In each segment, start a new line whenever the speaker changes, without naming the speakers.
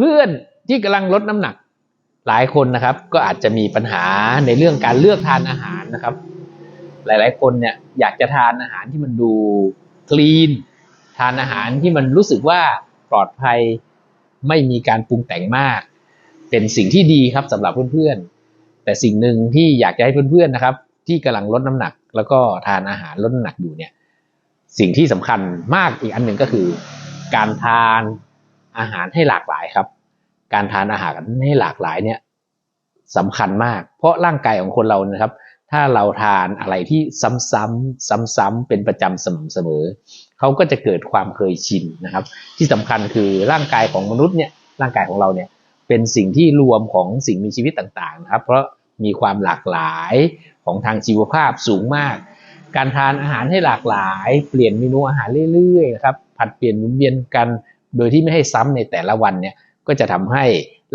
เพื่อนๆที่กำลังลดน้ำหนัก หลายคนนะครับ ก็อาจจะมีปัญหาในเรื่องการเลือกทานอาหารนะครับ หลายๆ คนเนี่ยอยากจะทานอาหารที่มันดูคลีนทานอาหารที่มันรู้สึกว่าปลอดภัยไม่มีการปรุงแต่งมาก เป็นสิ่งที่ดีครับสำหรับเพื่อนๆ แต่สิ่งหนึ่งที่อยากจะให้เพื่อนๆนะครับ ที่กำลังลดน้ำหนัก แล้วก็ทานอาหารลดน้ำหนักอยู่เนี่ย สิ่งที่สำคัญมากอีกอันหนึ่งก็คือ การทาน อาหารให้หลากหลายครับ การทานอาหารให้หลากหลายเนี่ยสำคัญมาก เพราะร่างกายของคนเรานะครับ ถ้าเราทานอะไรที่ซ้ำๆซ้ำๆเป็นประจำสม่ำเสมอเขาก็จะเกิดความเคยชินนะครับ ที่สำคัญคือร่างกายของมนุษย์เนี่ยร่างกายของเราเนี่ยเป็นสิ่งที่รวมของสิ่งมีชีวิตต่างๆนะครับ เพราะมีความหลากหลายของทางชีวภาพสูงมาก การทานอาหารให้หลากหลาย เปลี่ยนเมนูอาหารเรื่อยๆนะครับผัดเปลี่ยนหมุนเวียนกัน โดยที่ไม่ให้ซ้ำในแต่ละวันเนี่ยก็จะทำให้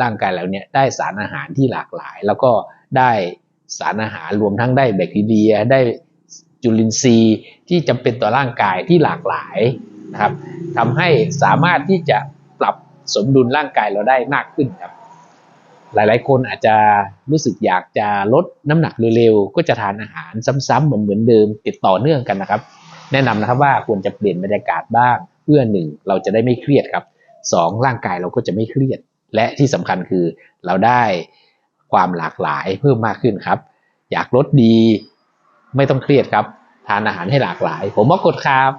ร่างกายเราเนี่ยได้สารอาหารที่หลากหลาย แล้วก็ได้สารอาหารรวมทั้งได้แบคทีเรีย ได้จุลินทรีย์ที่จำเป็นต่อร่างกายที่หลากหลายนะครับทำให้สามารถที่จะปรับสมดุลร่างกายเราได้มากขึ้นครับ หลายๆ คนอาจจะรู้สึกอยากจะลดน้ำหนักเร็วๆก็จะทานอาหารซ้ำๆเหมือนเหมือนเดิมติดต่อเนื่องกันนะครับ แนะนำนะครับว่าควรจะเปลี่ยนบรรยากาศบ้าง พื่อหนึ่งเราจะได้ไม่เครียดครับสองร่างกายเราก็จะไม่เครียด และที่สำคัญคือเราได้ความหลากหลายเพิ่มมากขึ้นครับ อยากลดดี ไม่ต้องเครียดครับ ทานอาหารให้หลากหลาย ผมว่ากดครับ